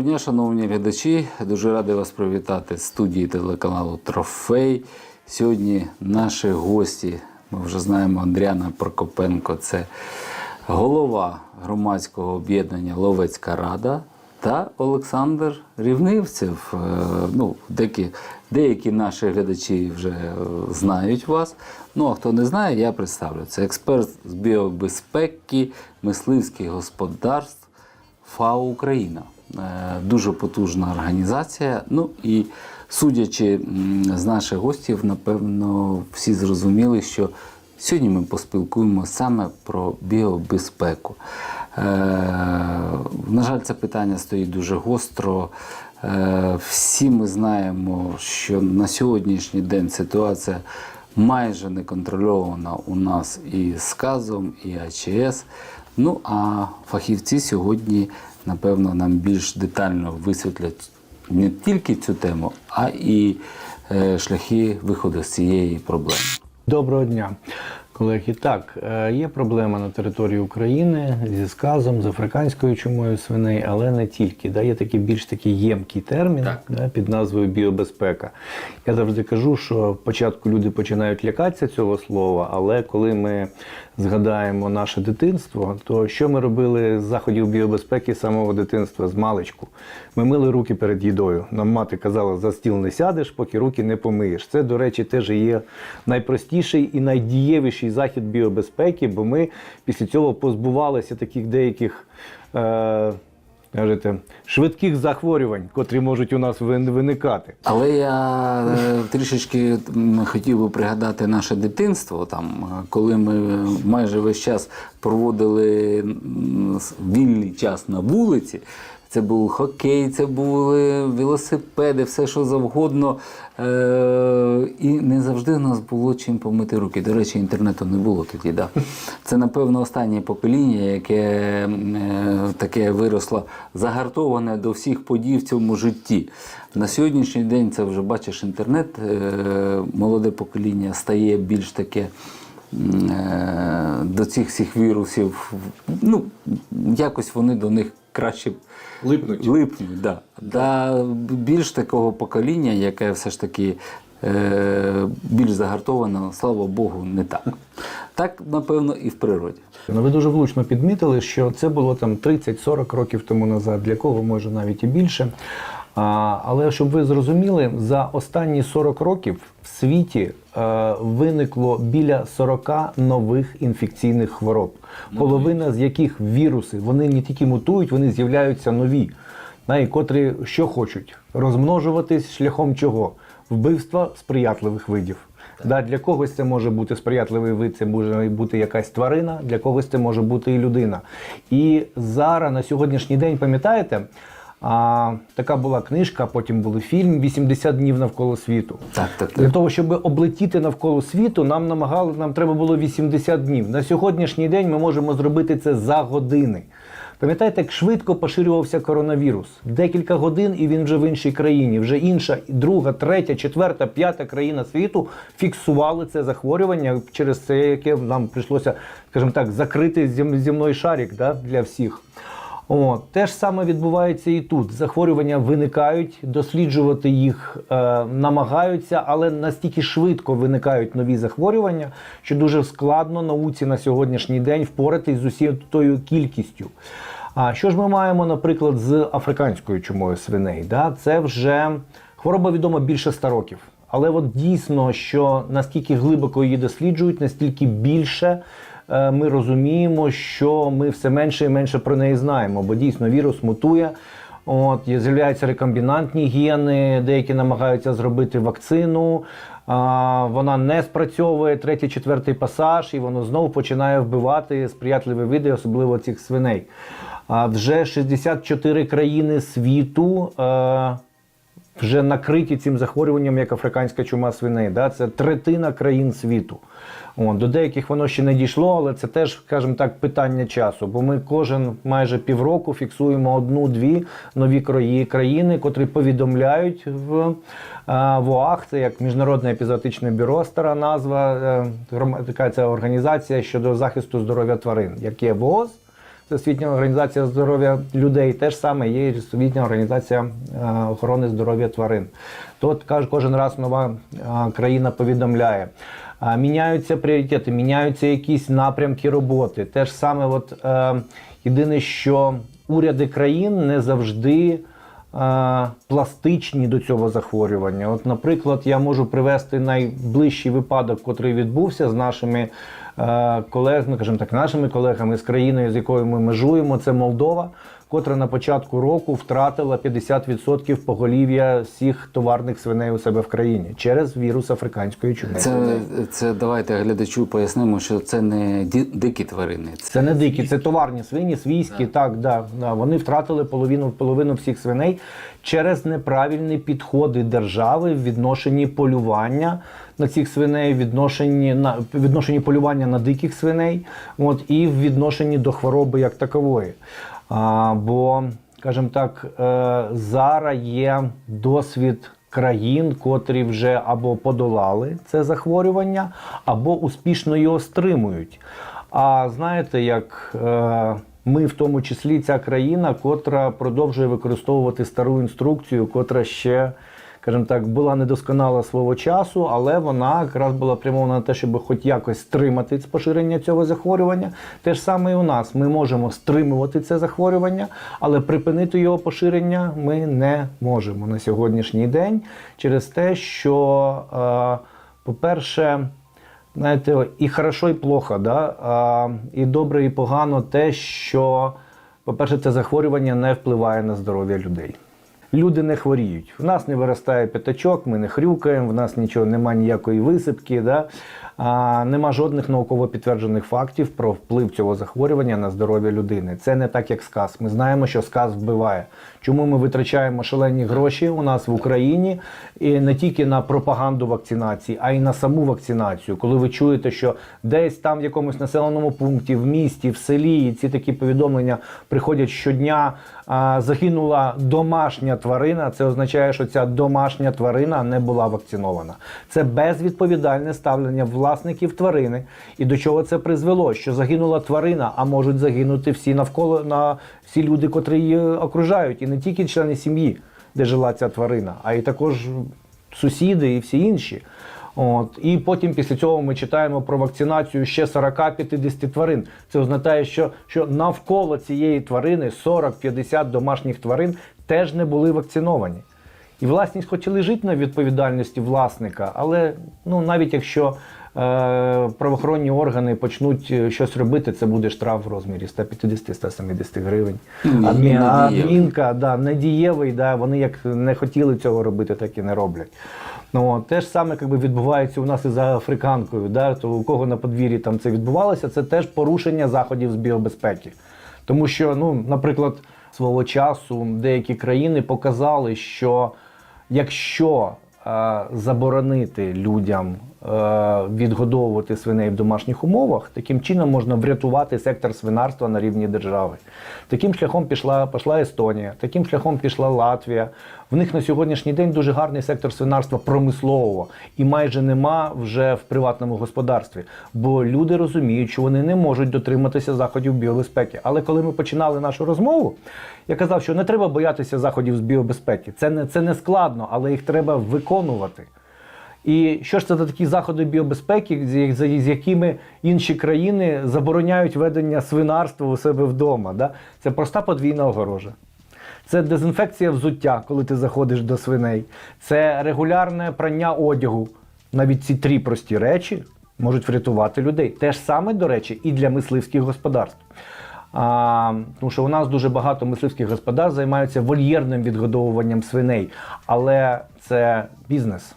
Доброго дня, шановні глядачі. Дуже радий вас привітати з студії телеканалу Трофей. Сьогодні наші гості, ми вже знаємо Андріана Прокопенко, це голова громадського об'єднання Ловецька Рада та Олександр Рівнивцев. Е, Ну, деякі, деякі наші глядачі вже знають вас. Ну а хто не знає, я представлю. Це експерт з біобезпеки, мисливських господарств. ФАО Україна. Е, Дуже потужна організація. Ну і судячи з наших гостів, напевно, всі зрозуміли, що сьогодні ми поспілкуємо саме про біобезпеку. Е, На жаль, це питання стоїть дуже гостро. Е, Всі ми знаємо, що на сьогоднішній день ситуація майже не контрольована у нас і сказом, і АЧС. Ну а фахівці сьогодні, напевно, нам більш детально висвітлять не тільки цю тему, а і е, шляхи виходу з цієї проблеми. Доброго дня, колеги. Так, е, є проблема на території України зі сказом, з африканською чумою свиней, але не тільки. Да, є такий більш такий ємкий термін да, під назвою біобезпека. Я завжди кажу, що спочатку люди починають лякатися цього слова, але коли ми згадаємо наше дитинство, то що ми робили з заходів біобезпеки з самого дитинства, з маличку? Ми мили руки перед їдою. Нам мати казала, за стіл не сядеш, поки руки не помиєш. Це, до речі, теж є найпростіший і найдієвіший захід біобезпеки, бо ми після цього позбувалися таких деяких. Е- Кажете, швидких захворювань, котрі можуть у нас вин- виникати. Але я е, трішечки хотів би пригадати наше дитинство, там, коли ми майже весь час проводили вільний час на вулиці. Це був хокей, це були велосипеди, все що завгодно. Е- і не завжди у нас було чим помити руки. До речі, інтернету не було тоді. Да? Це, напевно, останнє покоління, яке е, таке виросло загартоване до всіх подій в цьому житті. На сьогоднішній день це вже бачиш інтернет. е, Молоде покоління стає більш таке. До цих всіх вірусів, ну, якось вони до них краще Липнуть. липнуть. Да. Да, більш такого покоління, яке все ж таки е, більш загартовано, слава Богу, не так. Так, напевно, і в природі. Ну, ви дуже влучно підмітили, що це було там 30-40 років тому назад, для кого може навіть і більше. Але щоб ви зрозуміли, за останні 40 років в світі е, виникло біля 40 нових інфекційних хвороб, половина з яких віруси. Вони не тільки мутують, вони з'являються нові, на, котрі що хочуть розмножуватись шляхом чого? Вбивства сприятливих видів. Да, для когось це може бути сприятливий вид, це може бути якась тварина, для когось це може бути і людина. І зараз на сьогоднішній день, пам'ятаєте, а, така була книжка, потім був фільм «80 днів навколо світу. Так, так, Для того, щоб облетіти навколо світу, нам намагали, нам треба було 80 днів. На сьогоднішній день ми можемо зробити це за години. Пам'ятаєте, як швидко поширювався коронавірус? Декілька годин, і він вже в іншій країні. Вже інша, друга, третя, четверта, п'ята країна світу фіксували це захворювання, через це, яке нам прийшлося, скажімо так, закрити зем- земний шарик да, для всіх. О, те ж саме відбувається і тут. Захворювання виникають, досліджувати їх е, намагаються, але настільки швидко виникають нові захворювання, що дуже складно науці на сьогоднішній день впоратись з усією тою кількістю. А що ж ми маємо, наприклад, з африканською чумою свиней? Да? Це вже хвороба відома більше 100 років. Але от дійсно, що наскільки глибоко її досліджують, настільки більше ми розуміємо, що ми все менше і менше про неї знаємо, бо дійсно вірус мутує. От з'являються рекомбінантні гени, деякі намагаються зробити вакцину. А, вона не спрацьовує третій, четвертий пасаж, і воно знову починає вбивати сприятливі види, особливо цих свиней. А вже 64 країни світу. Е, вже накриті цим захворюванням, як африканська чума свиней. Да? Це третина країн світу. О, до деяких воно ще не дійшло, але це теж, скажімо так, питання часу. Бо ми кожен майже півроку фіксуємо одну-дві нові краї- країни, котрі повідомляють в е, ВОАХ, це як Міжнародне епізоотичне бюро, стара назва, е, така ця організація щодо захисту здоров'я тварин, як є ВООЗ. Всесвітня організація здоров'я людей, теж саме є Всесвітня організація е, охорони здоров'я тварин. Тут кожен раз нова е, країна повідомляє. Міняються пріоритети, міняються якісь напрямки роботи. Те ж саме, от, е, єдине, що уряди країн не завжди е, пластичні до цього захворювання. От, наприклад, я можу привести найближчий випадок, який відбувся з нашими е, колегами, кажемо так, нашими колегами з країною, з якою ми межуємо, це Молдова, котра на початку року втратила 50% поголів'я всіх товарних свиней у себе в країні через вірус африканської чуми. Це, це давайте глядачу пояснимо, що це не ді- дикі тварини. Це Це не дикі, це товарні свині, свійські, так, да, да. Вони втратили половину, половину всіх свиней через неправильні підходи держави в відношенні полювання на цих свиней, відношенні на відношенні полювання на диких свиней, от, і в відношенні до хвороби як такової. А, бо, скажімо так, е, зараз є досвід країн, котрі вже або подолали це захворювання, або успішно його стримують. А знаєте, як е, ми, в тому числі, ця країна, котра продовжує використовувати стару інструкцію, котра ще, скажімо так, була недосконала свого часу, але вона якраз була прямована на те, щоб хоч якось стримати поширення цього захворювання. Те ж саме і у нас. Ми можемо стримувати це захворювання, але припинити його поширення ми не можемо на сьогоднішній день через те, що, е, по-перше, знаєте, і хорошо, і плохо, да? і добре, і погано те, що, по-перше, це захворювання не впливає на здоров'я людей. Люди не хворіють. В нас не виростає п'ятачок, ми не хрюкаємо, в нас нічого немає ніякої висипки. Да? Нема жодних науково підтверджених фактів про вплив цього захворювання на здоров'я людини. Це не так, як сказ. Ми знаємо, що сказ вбиває. Чому ми витрачаємо шалені гроші у нас в Україні і не тільки на пропаганду вакцинації, а й на саму вакцинацію. Коли ви чуєте, що десь там в якомусь населеному пункті, в місті, в селі, і ці такі повідомлення приходять щодня. Загинула домашня тварина. Це означає, що ця домашня тварина не була вакцинована. Це безвідповідальне ставлення власників тварини. І до чого це призвело? Що загинула тварина, а можуть загинути всі навколо на всі люди, котрі її окружають, і не тільки члени сім'ї, де жила ця тварина, а й також сусіди і всі інші. От. І потім після цього ми читаємо про вакцинацію ще 40-50 тварин. Це означає, що, що навколо цієї тварини 40-50 домашніх тварин теж не були вакциновані. І власність хоч і лежить на відповідальності власника, але ну, навіть якщо е, правоохоронні органи почнуть е, щось робити, це буде штраф в розмірі 150-170 гривень. Ну, Адмі- адмінка, да, недієвий, да, вони як не хотіли цього робити, так і не роблять. Ну, те ж саме якби, відбувається у нас і за африканкою. Да, то у кого на подвір'ї там це відбувалося, це теж порушення заходів з біобезпеки. Тому що, ну, наприклад, свого часу деякі країни показали, що якщо е, заборонити людям відгодовувати свиней в домашніх умовах, таким чином можна врятувати сектор свинарства на рівні держави. Таким шляхом пішла, пішла Естонія, таким шляхом пішла Латвія. В них на сьогоднішній день дуже гарний сектор свинарства промислового і майже нема вже в приватному господарстві. Бо люди розуміють, що вони не можуть дотриматися заходів біобезпеки. Але коли ми починали нашу розмову, я казав, що не треба боятися заходів з біобезпеки. Це не, це не складно, але їх треба виконувати. І що ж це за такі заходи біобезпеки, з, якими інші країни забороняють ведення свинарства у себе вдома? Да? Це проста подвійна огорожа. Це дезінфекція взуття, коли ти заходиш до свиней. Це регулярне прання одягу. Навіть ці три прості речі можуть врятувати людей. Те ж саме, до речі, і для мисливських господарств. А, тому що у нас дуже багато мисливських господарств займаються вольєрним відгодовуванням свиней, але це бізнес.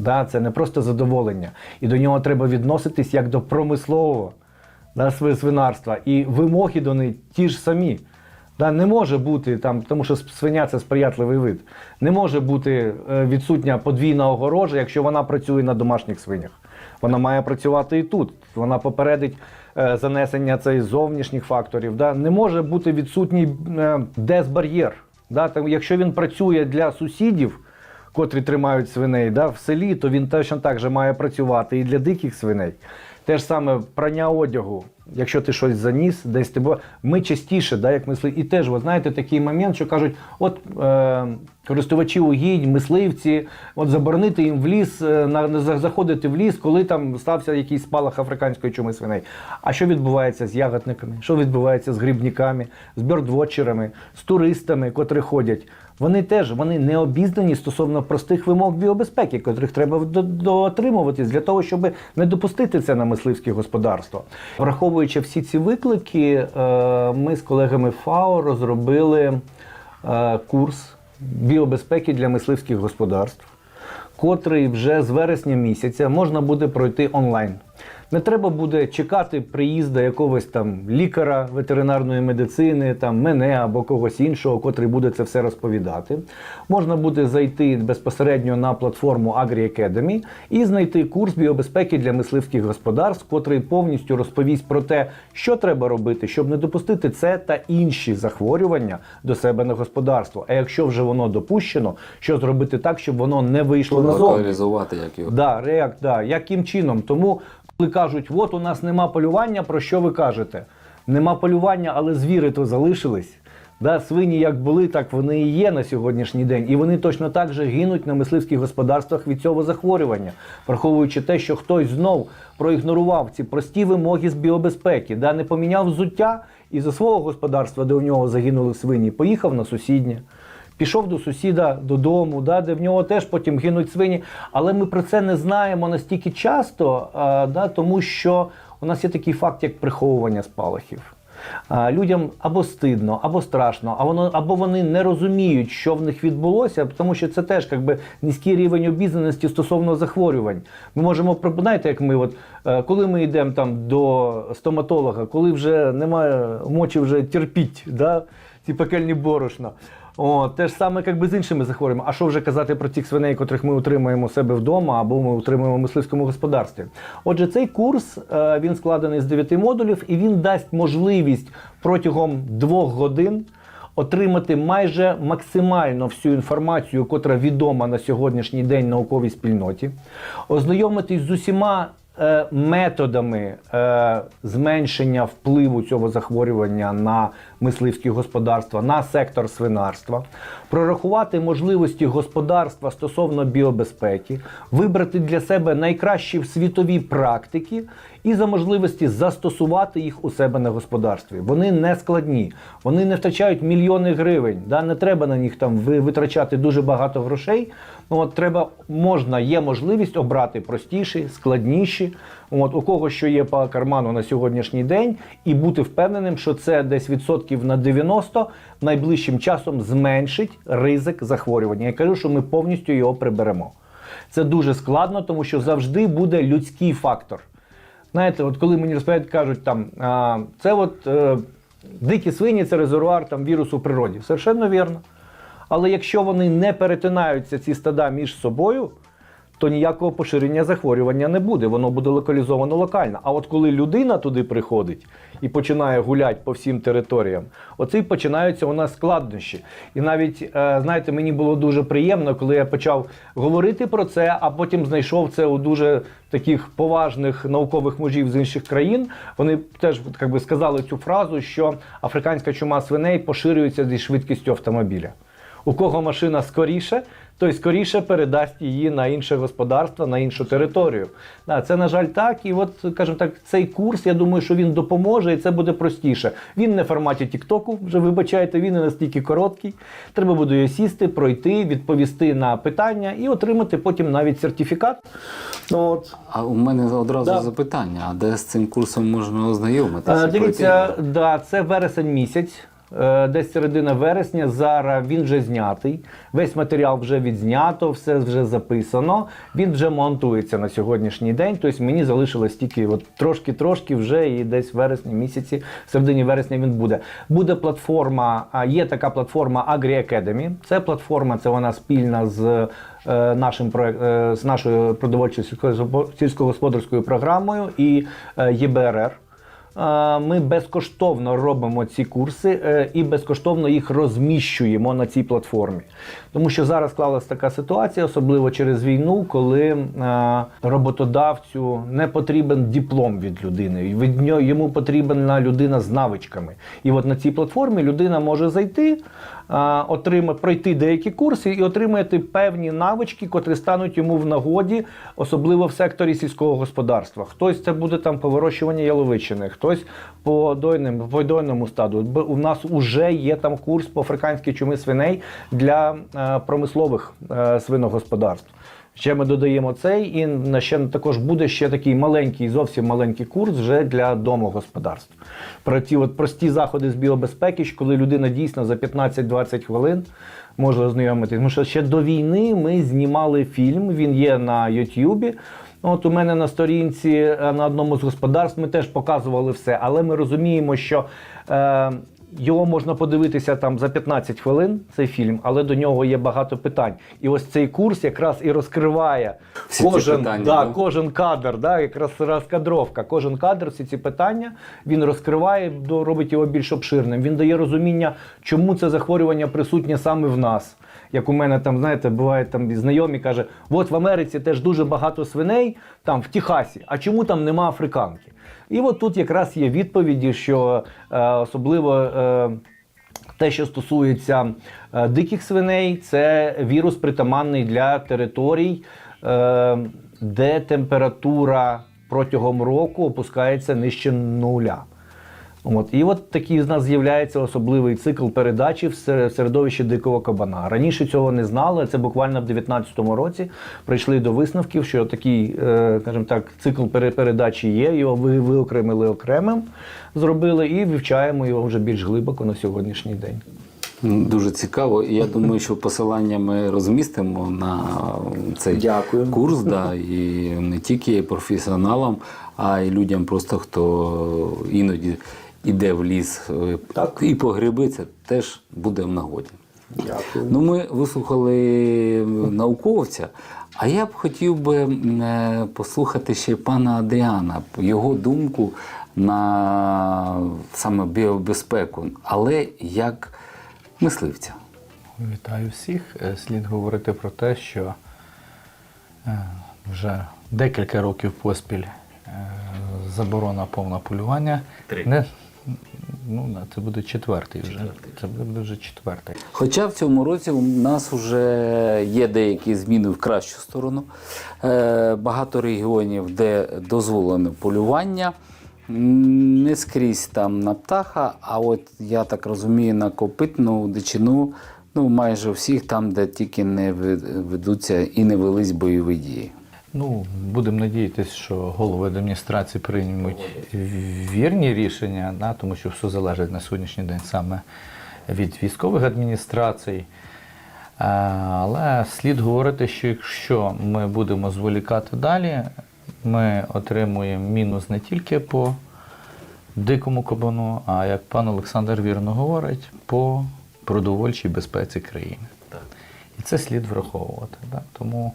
Да, це не просто задоволення. І до нього треба відноситись як до промислового да, сви- свинарства. І вимоги до них ті ж самі. Да, не може бути там, тому що свиня це сприятливий вид. Не може бути е, відсутня подвійна огорожа, якщо вона працює на домашніх свинях. Вона має працювати і тут. Вона попередить е, занесення цих зовнішніх факторів. Да. Не може бути відсутній е, дезбар'єр. Да. Якщо він працює для сусідів, котрі тримають свиней да, в селі, то він точно так же має працювати і для диких свиней. Те ж саме прання одягу. якщо ти щось заніс, десь тебе. Ми частіше, да, як мисли, і теж, ви знаєте, такий момент, що кажуть, от е, користувачі угідь, мисливці, от заборонити їм в ліс, е, на- заходити в ліс, коли там стався якийсь спалах африканської чуми свиней. А що відбувається з ягодниками? Що відбувається з грибниками, з бьордвотчерами, з туристами, котрі ходять? Вони теж вони не обізнані стосовно простих вимог біобезпеки, котрих треба до- дотримуватись для того, щоб не допустити це на мисливське господарство. Враховуючи всі ці виклики, е, ми з колегами ФАО розробили е, курс біобезпеки для мисливських господарств, котрий вже з вересня місяця можна буде пройти онлайн. Не треба буде чекати приїзду якогось там лікаря ветеринарної медицини, там мене або когось іншого, котрий буде це все розповідати. Можна буде зайти безпосередньо на платформу Agri Academy і знайти курс біобезпеки для мисливських господарств, котрий повністю розповість про те, що треба робити, щоб не допустити це та інші захворювання до себе на господарство. А якщо вже воно допущено, що зробити так, щоб воно не вийшло назовні. Локалізувати, як його. Да, реак, да. Яким чином? Тому, коли кажуть, от у нас нема полювання, про що ви кажете? Нема полювання, але звіри то залишились. Да, свині як були, так вони і є на сьогоднішній день. І вони точно так же гинуть на мисливських господарствах від цього захворювання, враховуючи те, що хтось знов проігнорував ці прості вимоги з біобезпеки, да, не поміняв взуття і за свого господарства, де у нього загинули свині, поїхав на сусіднє. Пішов до сусіда додому, да, де в нього теж потім гинуть свині. Але ми про це не знаємо настільки часто, а, да, тому що у нас є такий факт, як приховування спалахів. А, людям або стидно, або страшно, а воно, або вони не розуміють, що в них відбулося, тому що це теж якби, низький рівень обізнаності стосовно захворювань. Ми можемо знаєте, як ми, от, е, коли ми йдемо там до стоматолога, коли вже немає мочі вже терпіть, да, ці пекельні борошна. О, те ж саме як би з іншими захворюваннями. А що вже казати про тих свиней, котрих ми утримуємо у себе вдома або ми утримуємо в мисливському господарстві? Отже, цей курс е, він складений з 9 модулів і він дасть можливість протягом двох годин отримати майже максимально всю інформацію, котра відома на сьогоднішній день науковій спільноті, ознайомитись з усіма е, методами е, зменшення впливу цього захворювання на мисливські господарства, на сектор свинарства, прорахувати можливості господарства стосовно біобезпеки, вибрати для себе найкращі світові практики і за можливості застосувати їх у себе на господарстві. Вони не складні, вони не втрачають мільйони гривень. Да? Не треба на них там витрачати дуже багато грошей. Ну, от треба, можна, є можливість обрати простіші, складніші, от, у кого що є по карману на сьогоднішній день, і бути впевненим, що це десь відсотків на 90 найближчим часом зменшить ризик захворювання. Я кажу, що ми повністю його приберемо. Це дуже складно, тому що завжди буде людський фактор. Знаєте, от коли мені розповідають, кажуть, там а, це от е, дикі свині, це резервуар там вірусу в природі. Совершенно вірно. Але якщо вони не перетинаються ці стада між собою, то ніякого поширення захворювання не буде. Воно буде локалізовано локально. А от коли людина туди приходить і починає гуляти по всім територіям, оці починаються у нас складнощі. І навіть, е, знаєте, мені було дуже приємно, коли я почав говорити про це, а потім знайшов це у дуже таких поважних наукових мужів з інших країн. Вони теж би, сказали цю фразу, що африканська чума свиней поширюється зі швидкістю автомобіля. У кого машина скоріше, той скоріше передасть її на інше господарство, на іншу територію. Да, це, на жаль, так. І от, скажімо так, цей курс, я думаю, що він допоможе, і це буде простіше. Він не в форматі Тіктоку, вже вибачайте, він не настільки короткий. Треба буде його сісти, пройти, відповісти на питання і отримати потім навіть сертифікат. Ну, от. А у мене одразу Да. запитання: а де з цим курсом можна ознайомитися? Е, Дивіться, да, це вересень місяць. Е, Десь середина вересня. Зараз він вже знятий. Весь матеріал вже відзнято, все вже записано. Він вже монтується на сьогоднішній день. Тобто мені залишилось тільки от трошки-трошки вже і десь в вересні місяці, в середині вересня він буде. Буде платформа, є така платформа Agri Academy. Це платформа, це вона спільна з е, нашим е, з нашою продовольчою сільськогосподарською програмою і ЄБРР. Ми безкоштовно робимо ці курси е, і безкоштовно їх розміщуємо на цій платформі. Тому що зараз склалася така ситуація, особливо через війну, коли е, роботодавцю не потрібен диплом від людини. Від нього йому потрібна людина з навичками. І от на цій платформі людина може зайти, а, отрима, пройти деякі курси і отримати певні навички, котрі стануть йому в нагоді, особливо в секторі сільського господарства. Хтось це буде там по вирощуванню яловичини, хтось по дойним, по дойному стаду. Бо У нас вже є там курс по африканській чуми свиней для е, промислових е, свиногосподарств. Ще ми додаємо цей, і ще також буде ще такий маленький, зовсім маленький курс вже для домогосподарств. Про ті от прості заходи з біобезпеки, коли людина дійсно за 15-20 хвилин може ознайомитись. Тому що ще до війни ми знімали фільм, він є на Ютубі. От у мене на сторінці е, на одному з господарств ми теж показували все, але ми розуміємо, що е, його можна подивитися там за 15 хвилин, цей фільм, але до нього є багато питань. І ось цей курс якраз і розкриває Всі кожен, питання, да, да? кожен кадр, да, якраз розкадровка. Кожен кадр, всі ці питання він розкриває, робить його більш обширним. Він дає розуміння, чому це захворювання присутнє саме в нас. Як у мене там, знаєте, буває там знайомі каже: от в Америці теж дуже багато свиней, там в Техасі, а чому там нема африканки? І от тут якраз є відповіді, що е, особливо. Е, те, що стосується е, диких свиней, це вірус притаманний для територій, е, де температура протягом року опускається нижче нуля. От. І от такий з нас з'являється особливий цикл передачі в сер- середовищі дикого кабана. Раніше цього не знали. Це буквально в 2019 році прийшли до висновків, що такий, е, скажімо так, цикл пере- передачі є. Його виокремили окремим, зробили і вивчаємо його вже більш глибоко на сьогоднішній день. Дуже цікаво. І я думаю, що посилання ми розмістимо на цей Дякую. курс, да, і не тільки професіоналам, а й людям, просто хто іноді йде в ліс е, Так. і по гриби, це теж буде в нагоді. Дякую. Ну, ми вислухали науковця, а я б хотів би е, послухати ще пана Адріана, його думку на саме біобезпеку, але як мисливця. Вітаю всіх. Е, Слід говорити про те, що вже декілька років поспіль заборона повна полювання. Три. Не, ну, це буде четвертий вже. Це буде вже четвертий. Хоча в цьому році у нас вже є деякі зміни в кращу сторону. Е, Багато регіонів, де дозволене полювання. Не скрізь там на птаха, а от я так розумію, на копитну дичину, ну майже всіх там, де тільки не ведуться і не велись бойові дії. Ну, будемо надіятися, що голови адміністрації приймуть вірні рішення, да, тому що все залежить на сьогоднішній день саме від військових адміністрацій. Але слід говорити, що якщо ми будемо зволікати далі, ми отримуємо мінус не тільки по дикому кабану, а як пан Олександр вірно говорить, по продовольчій безпеці країни. І це слід враховувати. Да? Тому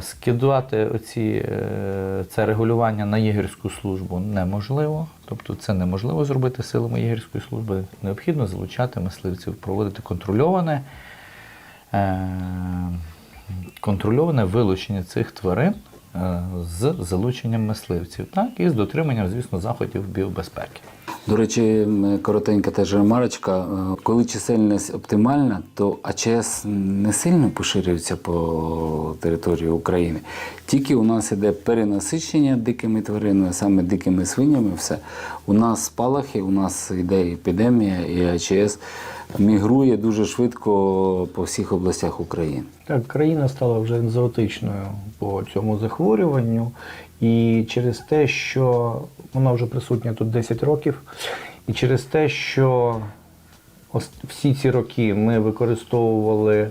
скидувати оці, е, це регулювання на єгерську службу неможливо. Тобто це неможливо зробити силами єгерської служби. Необхідно залучати мисливців, проводити контрольоване, е, контрольоване вилучення цих тварин е, з залученням мисливців, так, і з дотриманням, звісно, заходів біобезпеки. До речі, коротенька теж ремарочка. Е, Коли чисельність оптимальна, то АЧС не сильно поширюється по території України. Тільки у нас іде перенасичення дикими тваринами, саме дикими свинями, все. У нас спалахи, у нас йде епідемія, і АЧС мігрує дуже швидко по всіх областях України. Так, країна стала вже екзотичною по цьому захворюванню, і через те, що вона вже присутня тут 10 років, і через те, що всі ці роки ми використовували,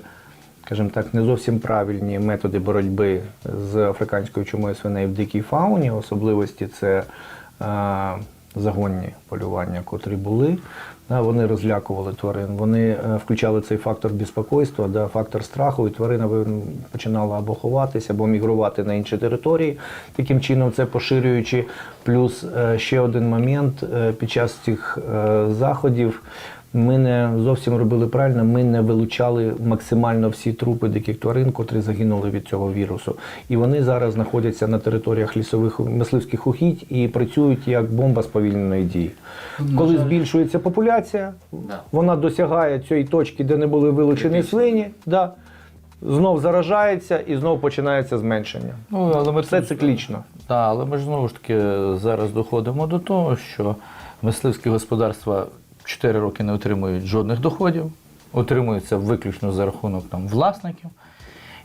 скажімо так, не зовсім правильні методи боротьби з африканською чумою свиней в дикій фауні, особливості це е, загонні полювання, котрі були. Да, вони розлякували тварин, вони е, включали цей фактор безпокойства, да, фактор страху, і тварина починала або ховатися, або мігрувати на інші території, таким чином це поширюючи. Плюс е, ще один момент е, під час цих заходів. Ми не зовсім робили правильно, ми не вилучали максимально всі трупи диких тварин, котрі загинули від цього вірусу. І вони зараз знаходяться на територіях лісових мисливських угідь і працюють як бомба сповільненої дії. Коли збільшується популяція, вона досягає цієї точки, де не були вилучені свині, да, знов заражається і знов починається зменшення. Ну, але ми Все циклічно. Так, але ми ж знову ж таки зараз доходимо до того, що мисливські господарства 4 роки не отримують жодних доходів, отримуються виключно за рахунок там, власників.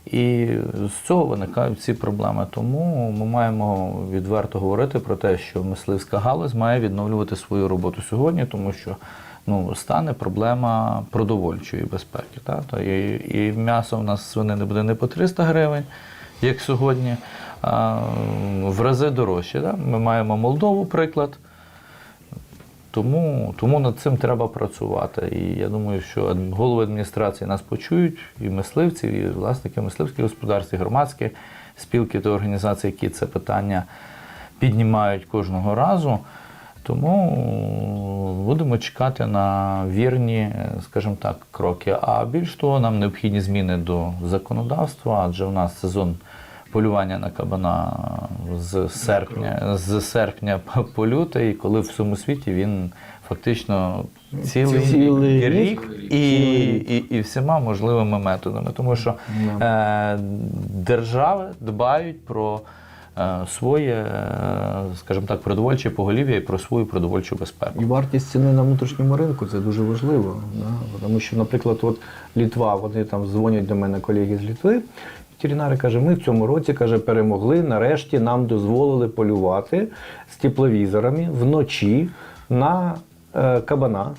І з цього виникають ці проблеми. Тому ми маємо відверто говорити про те, що мисливська галузь має відновлювати свою роботу сьогодні, тому що ну, стане проблема продовольчої безпеки. Та? Та і, і м'ясо в нас свинини буде не по 300 гривень, як сьогодні, а в рази дорожче. Да? Ми маємо Молдову, приклад. Тому, тому над цим треба працювати. І я думаю, що голови адміністрації нас почують, і мисливці, і власники мисливських господарств, і громадські спілки та організації, які це питання піднімають кожного разу. Тому будемо чекати на вірні, скажімо так, кроки. А більш того, нам необхідні зміни до законодавства, адже у нас сезон полювання на кабана з серпня, з серпня по- лютий, коли в всьому світі він фактично цілий, Цілий рік рік. і, і, і всіма можливими методами. Тому що е, держави дбають про е, своє, е, скажімо так, продовольче поголів'я і про свою продовольчу безпеку. І вартість ціни на внутрішньому ринку це дуже важливо. Да? Тому що, наприклад, от Літва, вони там дзвонять до мене колеги з Літви. Ветеринари каже, ми в цьому році каже, перемогли. Нарешті нам дозволили полювати з тепловізорами вночі на е, кабана,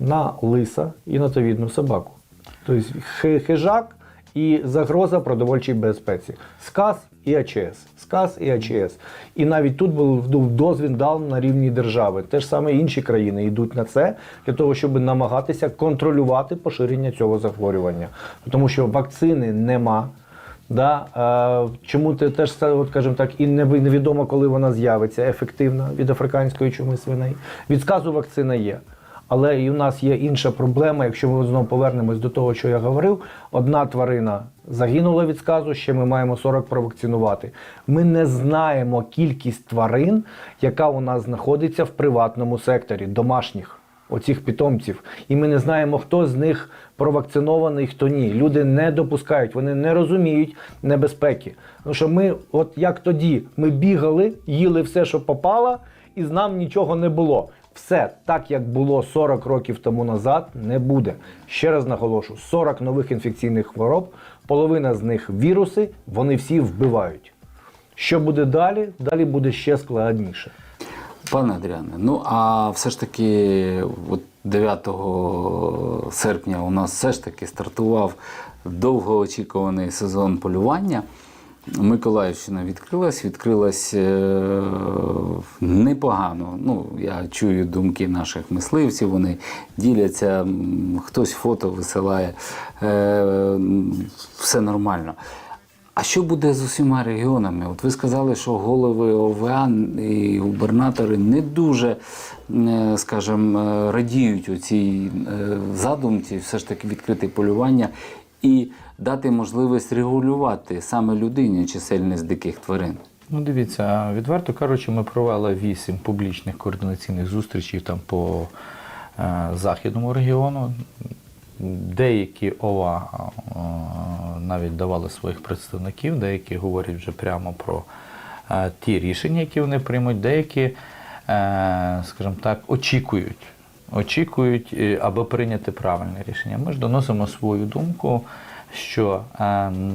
на лиса і на товідну собаку. Тобто хижак і загроза продовольчій безпеці. СКАС і АЧС. СКАС і АЧС. І навіть тут був дозвіл дан на рівні держави. Те ж саме інші країни йдуть на це для того, щоб намагатися контролювати поширення цього захворювання. Тому що вакцини нема. Да? Е, чому ти теж от, скажімо так, і не- невідомо, коли вона з'явиться ефективна від африканської чуми свиней. Від сказу вакцина є. Але і у нас є інша проблема. Якщо ми знову повернемось до того, що я говорив, одна тварина загинула від сказу, ще ми маємо 40 провакцинувати. Ми не знаємо кількість тварин, яка у нас знаходиться в приватному секторі, домашніх. Оцих питомців, і ми не знаємо, хто з них провакцинований, хто ні. Люди не допускають, вони не розуміють небезпеки. Тому що ми, от як тоді, ми бігали, їли все, що попало, і з нам нічого не було. Все так, як було 40 років тому назад, не буде. Ще раз наголошу: 40 нових інфекційних хвороб, половина з них віруси, вони всі вбивають. Що буде далі? Далі буде ще складніше. Пане Адріане, ну а все ж таки, от 9 серпня у нас все ж таки стартував довгоочікуваний сезон полювання. Миколаївщина відкрилась, відкрилась е, непогано. Ну, я чую думки наших мисливців, вони діляться, хтось фото висилає, е, все нормально. А що буде з усіма регіонами? От ви сказали, що голови ОВА і губернатори не дуже, е, скажімо, е, радіють у цій е, задумці, все ж таки відкрити полювання і дати можливість регулювати саме людині чисельність диких тварин. Ну, дивіться, відверто кажучи, ми провели вісім публічних координаційних зустрічей там по західному регіону. Деякі ОВА е, навіть давали своїх представників, деякі говорять вже прямо про е, ті рішення, які вони приймуть, деякі, е, скажімо так, очікують. Очікують, аби прийняти правильне рішення. Ми ж доносимо свою думку, що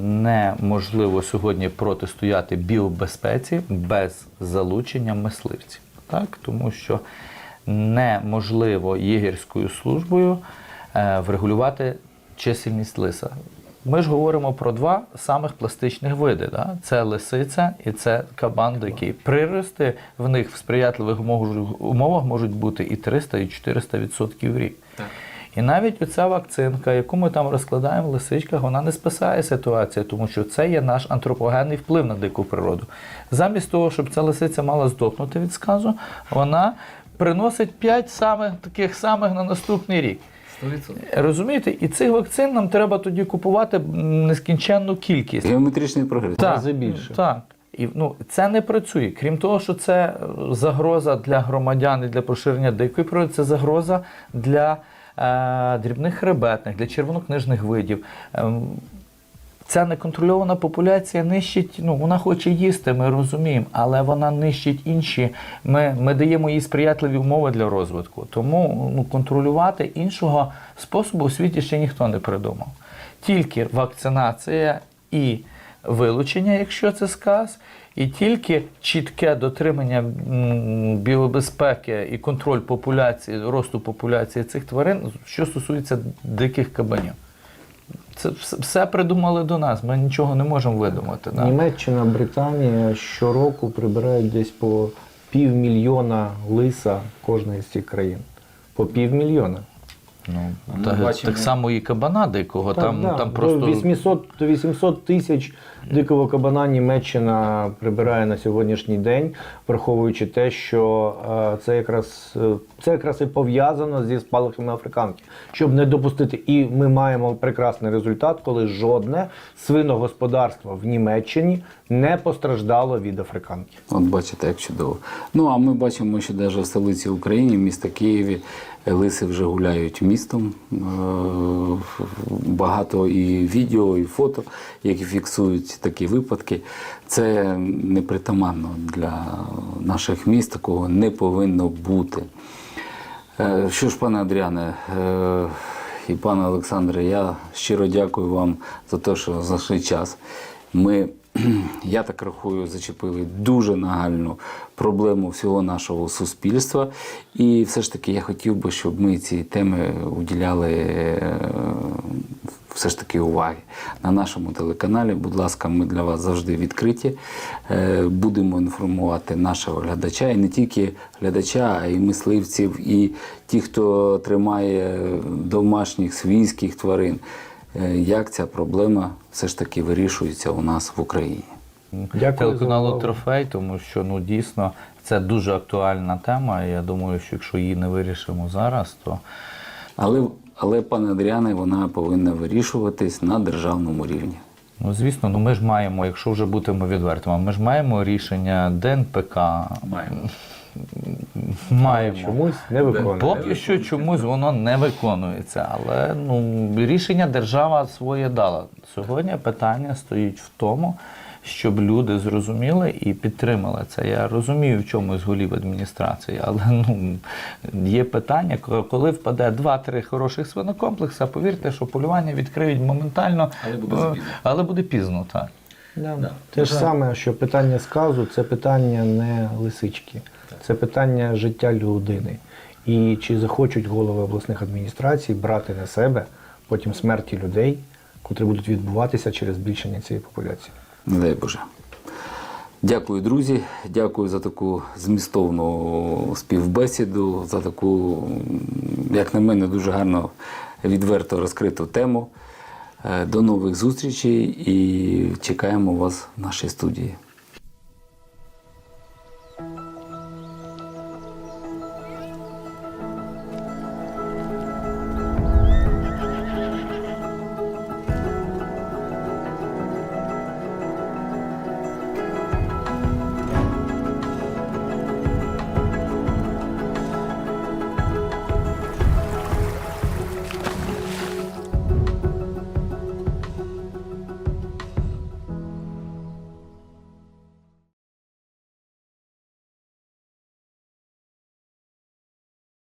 неможливо сьогодні протистояти біобезпеці без залучення мисливців. Так? Тому що неможливо єгерською службою врегулювати чисельність лиса. ми ж говоримо про два самих пластичних види. Да? Це лисиця і це кабан дикий. Прирости в них в сприятливих умовах, можуть бути і 300, і 400 відсотків в рік. І навіть оця вакцинка, яку ми там розкладаємо в лисичках, вона не спасає ситуацію, тому що це є наш антропогенний вплив на дику природу. Замість того, щоб ця лисиця мала здохнути від сказу, вона приносить 5 самих таких самих на наступний рік. Розумієте, і цих вакцин нам треба тоді купувати нескінченну кількість. Геометричний прогрес. Так. рази більше. Так. І ну, це не працює. Крім того, що це е, загроза для громадян і для поширення дикої природи, це загроза для е, дрібних хребетних, для червонокнижних видів. Ем, Ця неконтрольована популяція нищить, ну вона хоче їсти, ми розуміємо, але вона нищить інші. Ми, ми даємо їй сприятливі умови для розвитку. Тому ну, контролювати іншого способу у світі ще ніхто не придумав. Тільки вакцинація і вилучення, якщо це сказ, і тільки чітке дотримання біобезпеки і контроль популяції, росту популяції цих тварин, що стосується диких кабанів. Це все придумали до нас. Ми нічого не можемо видумати. Да? Німеччина, Британія щороку прибирають десь по півмільйона лиса кожної з цих країн. По півмільйона. Ну, та- бачимо- Так само і кабана дикого, там, да. там просто 800, 800 тисяч дикого кабана Німеччина прибирає на сьогоднішній день, враховуючи те, що е, це якраз е, це якраз і пов'язано зі спалахами африканки, щоб не допустити. І ми маємо прекрасний результат, коли жодне свиногосподарство в Німеччині не постраждало від африканки. От бачите, як чудово. Ну а ми бачимо, що навіть в столиці України, місто Києві, лиси вже гуляють містом. Е, Багато і відео, і фото, які фіксують такі випадки. Це непритаманно для наших міст, такого не повинно бути. Е, Що ж, пане Адріане е, і пане Олександре, я щиро дякую вам за те, що знайшли час. Ми, я так рахую, зачепили дуже нагальну проблему всього нашого суспільства. І все ж таки я хотів би, щоб ми ці теми уділяли е, все ж таки уваги на нашому телеканалі. Будь ласка, ми для вас завжди відкриті. Е, Будемо інформувати нашого глядача і не тільки глядача, а й мисливців, і ті, хто тримає домашніх свійських тварин. Е, Як ця проблема все ж таки вирішується у нас в Україні? Дякую за телеканалу. Трофей, тому що ну дійсно це дуже актуальна тема. І я думаю, що якщо її не вирішимо зараз, то Але, але пане Адріане, вона повинна вирішуватись на державному рівні. ну звісно, ну ми ж маємо, якщо вже будемо відвертими, ми ж маємо рішення ДНПК. Маємо. Маємо. Чомусь не виконує. Поки що чомусь воно не виконується, але ну рішення держава своє дала. Сьогодні питання стоїть в тому, щоб люди зрозуміли і підтримали це. Я розумію, в чому з голів адміністрації, але ну є питання, коли впаде два-три хороших свинокомплекса, повірте, що полювання відкриють моментально, Але буде е, запізно. але буде пізно, так. Да. Те ж саме, що питання сказу це питання не лисички, це питання життя людини. І чи захочуть голови обласних адміністрацій брати на себе потім смерті людей, котрі будуть відбуватися через збільшення цієї популяції. Не дай Боже. Дякую, друзі. Дякую за таку змістовну співбесіду, за таку, як на мене, дуже гарно відверто розкриту тему. Е, До нових зустрічей і чекаємо вас в нашій студії.